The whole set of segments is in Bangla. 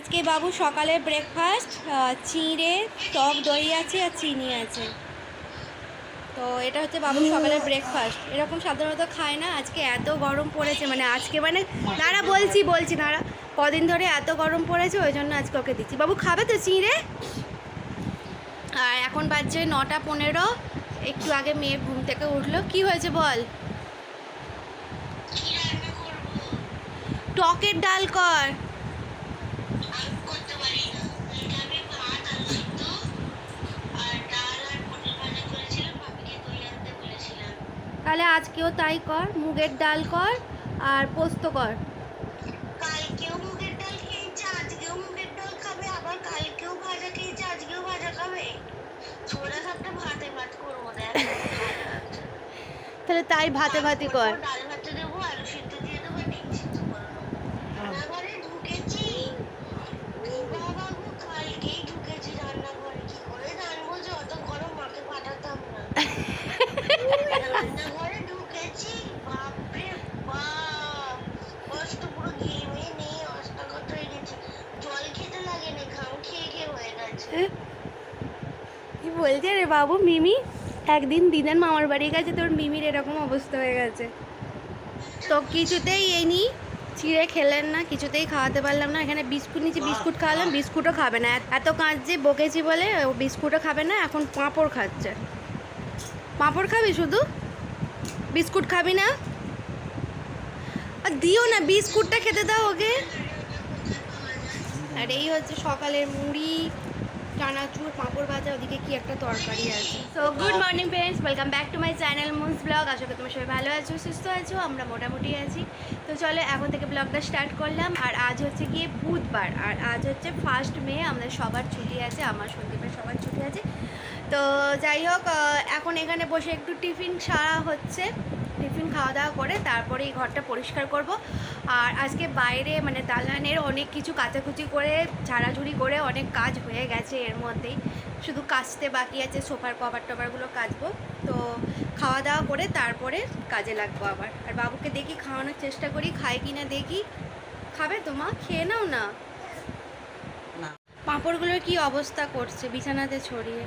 আজকে বাবু সকালে ব্রেকফাস্ট চিঁড়ে, টক দই আছে আর চিনি আছে। তো এটা হচ্ছে বাবু সকালের ব্রেকফাস্ট এরকম সাধারণত খায় না, আজকে এত গরম পড়েছে মানে আজকে মানে দাঁড়া বলছি বলছি দাঁড়া কদিন ধরে এত গরম পড়েছে, ওই জন্য আজকে ওকে দিচ্ছি। বাবু খাবে তো চিঁড়ে? আর এখন বাজছে নটা পনেরো, একটু আগে মেয়ে ঘুম থেকে উঠল। কি হয়েছে বল? টকের ডাল কর। তাহলে আজকেও তাই কর মুগের ডাল কর আর পোস্ত কর। কালকেও মুগের ডাল খেয়েছে আজকেও মুগের ডাল খাবে আবার কালকেও ভাজা খেয়েছে আজকেও ভাজা খাবে। ছোলা ভাতে ভাত করব দেখ। তাহলে তাই ভাতে ভাতে কর ডাল ভাতে দেবো আলু সিদ্ধ দিয়ে দেবো ডিম সিদ্ধ করে দেবো রান্নাঘরে ঢুকেছি বাবা গো কালকেই ঢুকেছি রান্নাঘরে কি করে জানব যে অত গরম মাকে পাঠাতাম না রান্নাঘরে ঢুকেছি বাপরে বাপ কষ্ট পুরো ঘেমে নিয়ে অষ্টাকত হয়ে গেছি জল খেতে লাগে না ঘাম খেয়ে খেয়ে হয়ে গেছে কি বলছে রে বাবু, মিমি? একদিন দিদার মামার বাড়ি গেছে, তোর মিমির এরকম অবস্থা হয়ে গেছে। তো কিছুতেই এই নি চিড়ে খেলেন না, কিছুতেই খাওয়াতে পারলাম না। এখানে বিস্কুট নিচে বিস্কুট খাওয়ালাম, বিস্কুটও খাবে না। এত কাঁদছে বকেছি বলে, ও বিস্কুটও খাবে না, এখন পাঁপড় খাচ্ছে। পাঁপড় খাবি শুধু? বিস্কুট খাবি না? আর দিও না, বিস্কুটটা খেতে দাও ওকে। আর এই হচ্ছে সকালের মুড়ি। চানাচুর পাঁপড় ভাজা, ওদিকে কি একটা তরকারি আছে। So good morning friends welcome back to my channel moon's blog আশা করি তোমার সবাই ভালো আছো, সুস্থ আছো, আমরা মোটামুটি আছি। তো চলো, এখন থেকে ব্লগটা স্টার্ট করলাম। আর আজ হচ্ছে গিয়ে বুধবার, আর আজ হচ্ছে ফার্স্ট মে, আমাদের সবার ছুটি আছে, আমার সন্দীপের সবার ছুটি আছে। তো যাই হোক এখন এখানে বসে একটু টিফিন সারা হচ্ছে। টিফিন খাওয়া দাওয়া করে তারপরে এই ঘরটা পরিষ্কার করব। আর আজকে বাইরে মানে দালানের অনেক কিছু কাচাকুচি করে ঝাড়াঝুড়ি করে অনেক কাজ হয়ে গেছে এর মধ্যেই। শুধু কাচতে বাকি আছে সোফার কভার টভারগুলো কাচবো। তো খাওয়া দাওয়া করে তারপরে কাজে লাগবো আবার। আর বাবুকে দেখি খাওয়ানোর চেষ্টা করি খায় কি না দেখি। খাবে তো মা? খেয়ে নাও না? না। পাঁপড়গুলোর কি অবস্থা করছে বিছানাতে ছড়িয়ে?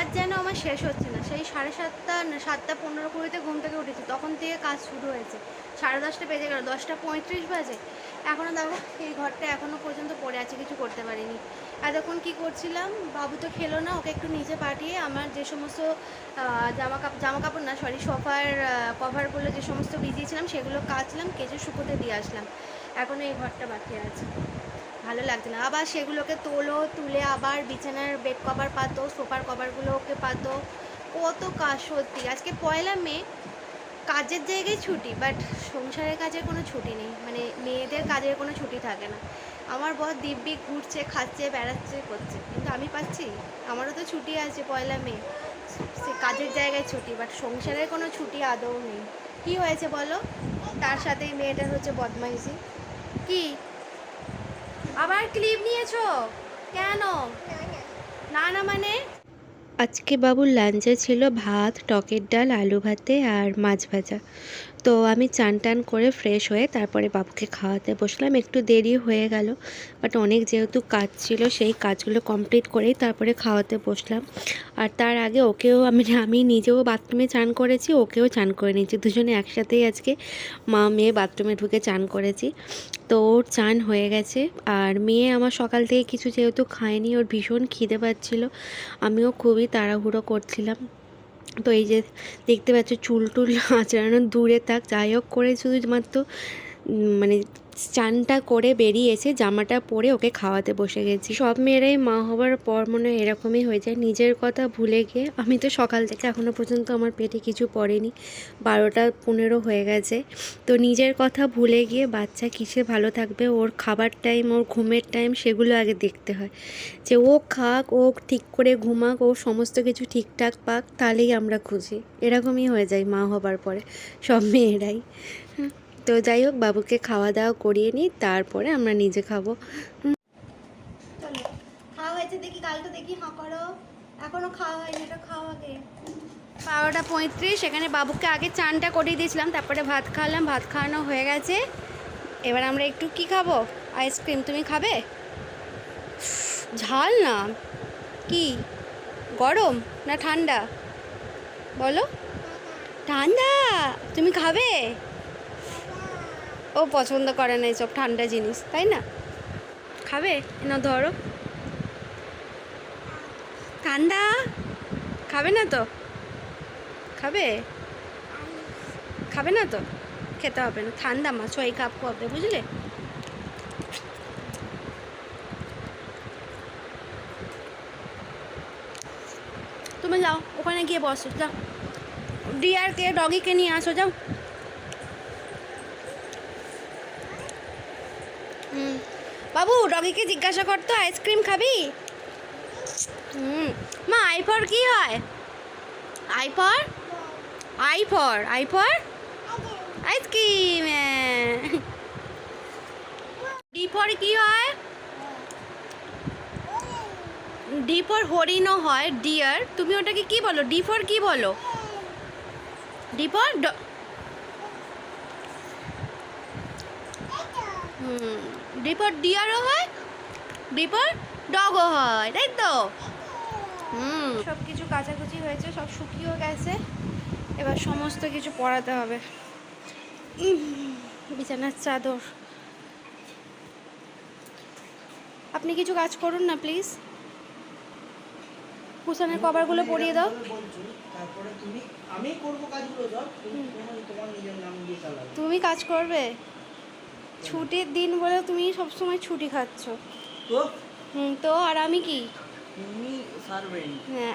আজ যেন আমার শেষ হচ্ছে না। সেই সাড়ে সাতটা সাতটা পনেরো কুড়িতে ঘুম থেকে উঠেছি। তখন থেকে কাজ শুরু হয়েছে। সাড়ে দশটা বেজে গেল, দশটা পঁয়ত্রিশ বাজে। এখনও দেখো, এই ঘরটা এখনও পর্যন্ত পড়ে আছে, কিছু করতে পারিনি। এতক্ষণ কি করছিলাম? বাবু তো খেলো না, ওকে একটু নিচে পাঠিয়ে আমার যে সমস্ত জামা কাপড় জামা কাপড় না সরি সোফার কভারগুলো যে সমস্ত ভিজিয়েছিলাম, সেগুলো কাচলাম, কেচে শুকোতে দিয়ে আসলাম। এখনও এই ঘরটা বাকি আছে। ভালো লাগছে না। আবার সেগুলোকে তোলো, তুলে আবার বিছানার বেড কভার পাতো, সোফার কভারগুলোকে পাতো। কত কাজ সত্যি। আজকে পয়লা মে, কাজের জায়গায় ছুটি বাট সংসারের কাজের কোনো ছুটি নেই। মানে মেয়েদের কাজের কোনো ছুটি থাকে না। আমার বর দিব্যি ঘুরছে, খাচ্ছে, বেড়াচ্ছে, করছে। কিন্তু আমি পাচ্ছি? আমারও তো ছুটি আছে পয়লা মে। সে কাজের জায়গায় ছুটি বাট সংসারের কোনো ছুটি আদৌ নেই। কি হয়েছে বলো? তার সাথেই মেয়েটার হচ্ছে বদমাইশি। কি? আবার ক্লিপ নিয়েছো? কেন? না না মানে? আজকে বাবুর লাঞ্চে ছিল ভাত, টকের ডাল, আলু ভাতে আর মাছ ভাজা। তো আমি চান টান করে ফ্রেশ হয়ে তারপরে বাবুকে খাওয়াতে বসলাম। একটু দেরি হয়ে গেল বাট অনেক যেহেতু কাজ ছিল, সেই কাজগুলো কমপ্লিট করেই তারপরে খাওয়াতে বসলাম। আর তার আগে ওকেও আমি আমি নিজেও বাথরুমে চান করেছি, ওকেও চান করে নিয়েছি। দুজনে একসাথেই আজকে মা মেয়ে বাথরুমে ঢুকে চান করেছি। তো ওর চান হয়ে গেছে, আর মেয়ে আমার সকাল থেকে কিছু যেহেতু খায়নি, ওর ভীষণ খিদে পাচ্ছিল। আমিও খুবই তাড়াহুড়ো করছিলাম। তো এই যে দেখতে পাচ্ছ চুল টুল আঁচড়ানো দূরে থাক যাই হোক করে শুধুমাত্র উম, মানে চানটা করে বেরিয়েছে জামাটা পরে ওকে খাওয়াতে বসে গেছি। সব মেয়েরাই মা হবার পর মনে হয় এরকমই হয়ে যায়। নিজের কথা ভুলে গিয়ে আমি তো সকাল থেকে এখনও পর্যন্ত আমার পেটে কিছু পড়েনি। বারোটা পনেরো হয়ে গেছে। তো নিজের কথা ভুলে গিয়ে বাচ্চা কিসে ভালো থাকবে ওর খাবার টাইম ওর ঘুমের টাইম সেগুলো আগে দেখতে হয়। যে ও খাক ও ঠিক করে ঘুমাক ও সমস্ত কিছু ঠিকঠাক পাক তাহলেই আমরা খুঁজি এরকমই হয়ে যায় মা হবার পরে সব মেয়েরাই। হুম, তো যাই হোক বাবুকে খাওয়া দাওয়া করিয়ে নিই তারপরে আমরা নিজে খাব। খাওয়া হয়েছে দেখি গালটা দেখি হাঁ করো। এখনও খাওয়া হয়নি এটা খাওয়া আগে। বারোটা পঁয়ত্রিশ এখানে বাবুকে আগে চানটা করিয়ে দিয়েছিলাম তারপরে ভাত খাওয়ালাম ভাত খাওয়ানো হয়ে গেছে। এবার আমরা একটু কি খাব? আইসক্রিম তুমি খাবে? ঝাল না। কি? গরম না ঠান্ডা? বলো। ঠান্ডা? তুমি খাবে? ও পছন্দ করে না এইসব ঠান্ডা জিনিস, তাই না? খাবে? না ধরো। ঠান্ডা? খাবে না তো? খাবে? খাবে না তো? খেতে হবে না। ঠান্ডা মা ছয় কাপ হবে বুঝলে? তুমি যাও, ওখানে গিয়ে বসো, যাও। ডিয়ারকে, ডগিকে নিয়ে আসো, যাও। বাবু ডগিকে জিজ্ঞাসা করতো আইসক্রিম খাবি? হুম। মা আই ফর কি হয়? I for I for I for ice cream. D for কি হয়? ডি ফর হরিণও হয়, ডিয়ার। তুমি ওটাকে কি বলো? ডি ফর কি বলো? ডি ফর হুম। ডি ডিয়ারও হয় ডি ফর ডগও হয় তাই তো? হুম। সব কিছু কাচাকুচি হয়েছে সব শুকিয়েও গেছে। এবার সমস্ত কিছু পরাতে হবে। বিছানার চাদর। আপনি কিছু কাজ করুন না প্লিজ কুশনের কভারগুলো পরিয়ে দাও। বলছো তারপরে তুমি আমি করব কাজগুলো সব তুমি তোমার তোমার নিজের নাম দিয়ে চালাবে। তুমি কাজ করবে? ছুটির দিন বলে তুমি সবসময় ছুটি খাচ্ছ। তো? হুম তো আর আমি কি? তুমি সার্ভেন্ট হ্যাঁ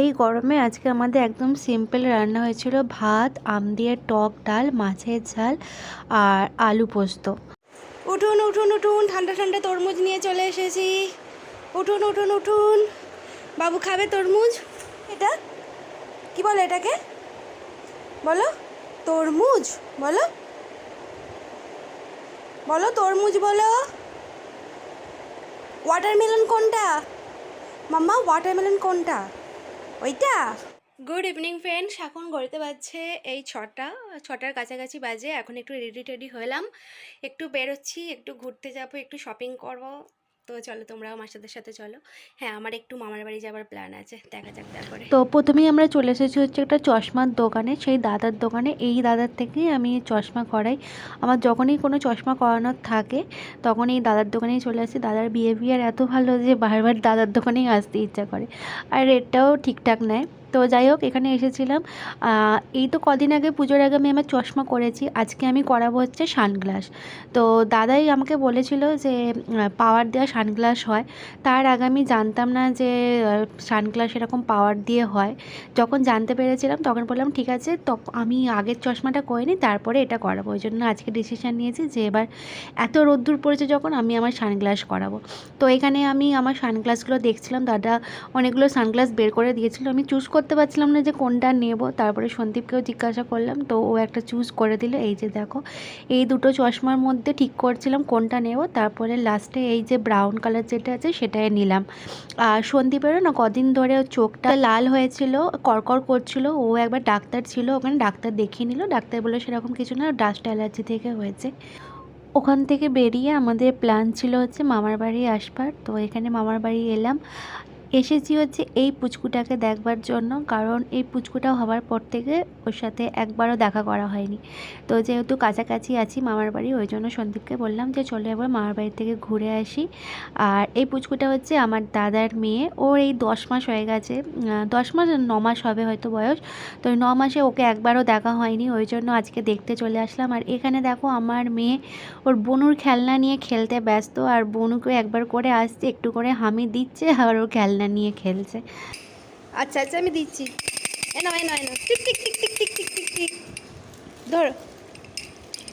এই গরমে আজকে আমাদের একদম সিম্পল রান্না হয়েছিল ভাত আম দিয়ে টক ডাল মাছের ঝাল আর আলু পোস্ত। উঠুন উঠুন উঠুন ঠান্ডা ঠান্ডা তরমুজ নিয়ে চলে এসেছি। উঠুন উঠুন উঠুন। বাবু খাবে তরমুজ? এটা? কি বলো এটাকে? বলো। তরমুজ, বলো। বলো তরমুজ, বলো। ওয়াটারমেলন কোনটা? মাম্মা ওয়াটারমেলন কোনটা? ওইটা? গুড ইভিনিং ফ্রেন্ডস এখন ঘড়িতে বাজছে এই ছটা। ছটার কাছাকাছি বাজে। এখন একটু রেডি টেডি হলাম। একটু বেরোচ্ছি, একটু ঘুরতে যাব, একটু শপিং করব। তো চলো তোমরাও সাথে সাথে চলো। হ্যাঁ আমার একটু মামার বাড়ি যাওয়ার প্ল্যান আছে। দেখা যাক তারপরে। তো প্রথমেই আমরা চলে এসেছি হচ্ছে একটা চশমার দোকানে, সেই দাদার দোকানে। এই দাদার থেকেই আমি চশমা করাই। আমার যখনই কোনো চশমা করানোর থাকে তখন এই দাদার দোকানেই চলে আসি। দাদার বিহেভিয়ার এত ভালো যে বারবার দাদার দোকানেই আসতে ইচ্ছা করে। আর রেটটাও ঠিকঠাক নেয়। তো যাই হোক, এখানে এসেছিলাম। এই তো কদিন আগে, পুজোর আগে আমি আমার চশমা করেছি। আজকে আমি করাবো হচ্ছে সানগ্লাস। তো দাদাই আমাকে বলেছিল যে পাওয়ার দেওয়া সানগ্লাস হয়। তার আগে আমি জানতাম না যে সানগ্লাস এরকম পাওয়ার দিয়ে হয়। যখন জানতে পেরেছিলাম, তখন বললাম, ঠিক আছে, তো আমি আগের চশমাটা করে নিই তারপরে এটা করাবো। ওই জন্য আজকে ডিসিশান নিয়েছি যে, এবার এত রোদ্দুর পড়েছে যখন আমি আমার সানগ্লাস করাবো। তো এখানে আমি আমার সানগ্লাসগুলো দেখছিলাম। দাদা অনেকগুলো সানগ্লাস বের করে দিয়েছিল। আমি চুজ করতে পারছিলাম না যে কোনটা নেব। তারপরে সন্দীপকেও জিজ্ঞাসা করলাম, তো ও একটা চুজ করে দিল, এই যে দেখো, এই দুটো চশমার মধ্যে ঠিক করছিলাম কোনটা নেব। তারপরে লাস্টে এই যে ব্রাউন কালার যেটা আছে সেটাই নিলাম। আর সন্দীপেরও না কদিন ধরে চোখটা লাল হয়েছিল করকর করছিল। ও একবার ডাক্তার ছিল, ওখানে ডাক্তার দেখিয়ে নিল। ডাক্তার বলে সেরকম কিছু না ডাস্ট অ্যালার্জি থেকে হয়েছে। ওখান থেকে বেরিয়ে আমাদের প্ল্যান ছিল হচ্ছে মামার বাড়ি আসবার। তো এখানে মামার বাড়ি এলাম। এসেছি হচ্ছে এই পুচকুটাকে দেখবার জন্য, কারণ এই পুচকুটা হওয়ার পর থেকে ওর সাথে একবারও দেখা করা হয়নি। তো যেহেতু কাছাকাছি আছি মামার বাড়ি, ওই জন্য সন্দীপকে বললাম যে চলে এবার মামার বাড়ি থেকে ঘুরে আসি। আর এই পুচকুটা হচ্ছে আমার দাদার মেয়ে। ওর এই দশ মাস হয়ে গেছে দশ মাস ন মাস হবে হয়তো বয়স। তো ন মাসে ওকে একবারও দেখা হয়নি, ওই জন্য আজকে দেখতে চলে আসলাম। আর এখানে দেখো আমার মেয়ে, ওর বনুর খেলনা নিয়ে খেলতে ব্যস্ত। আর বনুকে একবার করে আসছে, একটু করে হামি দিচ্ছে আর ওর খেলনা নিয়ে খেলছে। আচ্ছা আচ্ছা আমি দিচ্ছি। এনো না এনো tick tick tick tick tick tick tick tick. ধরো।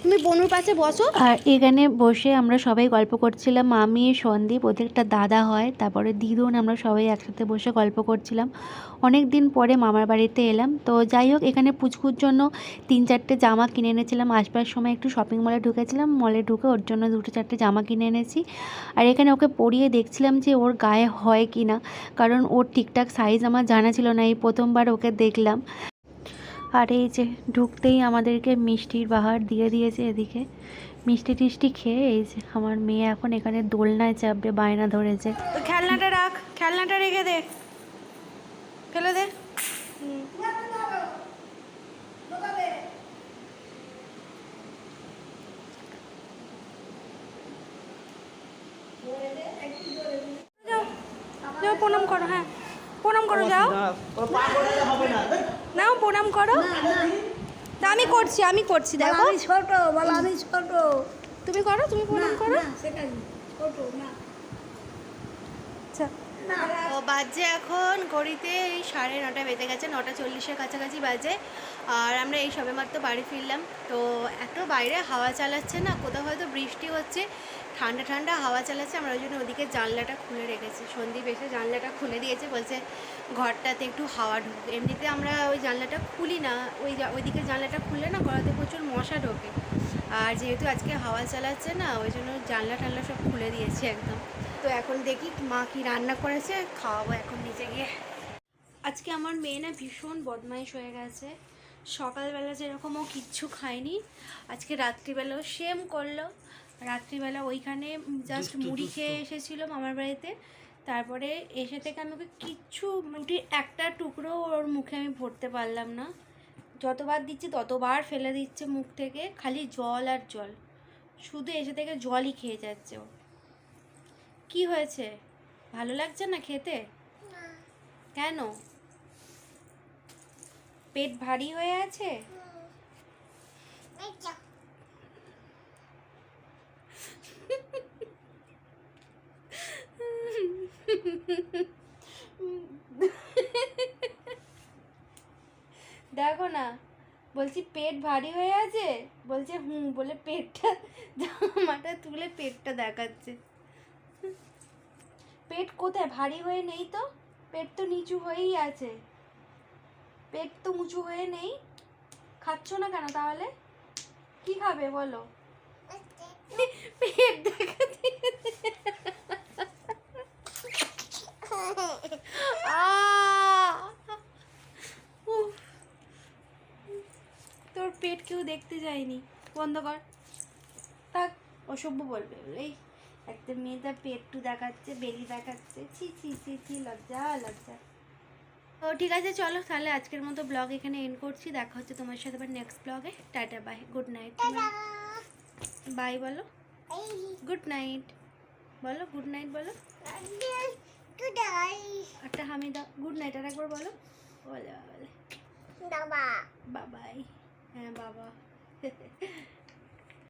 তুমি বনুর পাশে বসো। আর এখানে বসে আমরা সবাই গল্প করছিলাম। আমি সন্দীপ, ওদের একটা দাদা হয়, তারপরে দিদুন আমরা সবাই একসাথে বসে গল্প করছিলাম। অনেক দিন পরে মামার বাড়িতে এলাম। তো যাই হোক, এখানে পুচকুর জন্য তিন চারটে জামা কিনে এনেছিলাম। আসবার সময় একটু শপিং মলে ঢুকেছিলাম। মলে ঢুকে ওর জন্য দুটো চারটে জামা কিনে এনেছি। আর এখানে ওকে পরিয়ে দেখছিলাম যে ওর গায়ে হয় কি না কারণ ওর ঠিকঠাক সাইজ আমার জানা ছিল না। এই প্রথমবার ওকে দেখলাম। আর এই যে ঢুকতেই আমাদেরকে মিষ্টির বাহার দিয়ে দিয়েছে এদিকে। মিষ্টি টিষ্টি খেয়ে এই যে আমার মেয়ে এখন এখানে দোলনায় চাপবে বায়না ধরেছে। খেলনাটা রাখ খেলনাটা রেখে দে। ফেলে দে। প্রণাম করো হ্যাঁ। প্রণাম করো যাও। হবে না নাও প্রণাম করো। না আমি করছি আমি করছি দেখো। আমি ছোট বলো আমি ছোট। তুমি করো তুমি প্রণাম করো। না সেটা ছোট না। আচ্ছা। ও বাজে এখন ঘড়িতে এই সাড়ে নটা বেজে গেছে নটা চল্লিশের কাছাকাছি বাজে। আর আমরা এই সবেমাত্র বাড়ি ফিরলাম। তো এত বাইরে হাওয়া চালাচ্ছে না কোথাও হয়তো বৃষ্টি হচ্ছে। ঠান্ডা ঠান্ডা হাওয়া চালাচ্ছে, আমরা ওই জন্য ওদিকে জানলাটা খুলে রেখেছি। সন্দীপ এসে জানলাটা খুলে দিয়েছে, বলছে ঘরটাতে একটু হাওয়া ঢুকবে এমনিতে আমরা ওই জানলাটা খুলি না, ওই ওইদিকে জানলাটা খুললে না ঘরেতে প্রচুর মশা ঢোকে। আর যেহেতু আজকে হাওয়া চালাচ্ছে না, ওই জন্য জানলা টানলা সব খুলে দিয়েছি একদম। তো এখন দেখি মা কি রান্না করেছে, খাওয়াবো এখন নিচে গিয়ে। আজকে আমার মেয়ে না ভীষণ বদমাইশ হয়ে গেছে। সকালবেলা যেরকম ও কিচ্ছু খায়নি, আজকে রাত্রিবেলাও সেম করল। রাত্রিবেলা ওইখানে জাস্ট মুড়ি খেয়ে এসেছিল মামার বাড়িতে। তারপরে এসে থেকে আমি ওকে কিচ্ছু রুটির একটা টুকরো ওর মুখে আমি ভরতে পারলাম না। যতবার দিচ্ছি ততবার ফেলে দিচ্ছে মুখ থেকে খালি জল আর জল। শুধু এসে থেকে জলই খেয়ে যাচ্ছে ও। কি হয়েছে? ভালো লাগছে না খেতে? কেন? পেট ভারী হয়ে আছে? না। বলছি পেট ভারী হয়ে আছে? বলছে হুম বলে পেটটা জামাটা তুলে পেটটা দেখাচ্ছে। পেট কোথায়? ভারী হয়ে নেই তো? পেট তো নিচু হয়েই আছে। পেট তো উঁচু হয়ে নেই? খাচ্ছ না কেন তাহলে? কি খাবে বলো? পেট দেখাচ্ছে। আহ! তোর পেট কেউ দেখতে যায়নি। বন্ধ কর থাক অসভ্য বলবে। এই একটা মেয়ে তার পেটটু দেখাচ্ছে বেলি দেখাচ্ছে। ছি ছি ছি ছি লজ্জা লজ্জা। ও ঠিক আছে চলো তাহলে আজকের মতো ব্লগ এখানে এন্ড করছি। দেখা হচ্ছে তোমার সাথে আবার নেক্সট ব্লগে। Tata bye good night bye বলো। গুড নাইট বলো গুড নাইট বলো। একটা হামিদা। গুড নাইট আর একবার বলো। বলে বলে। বাবাই 哎，宝宝，嘿嘿。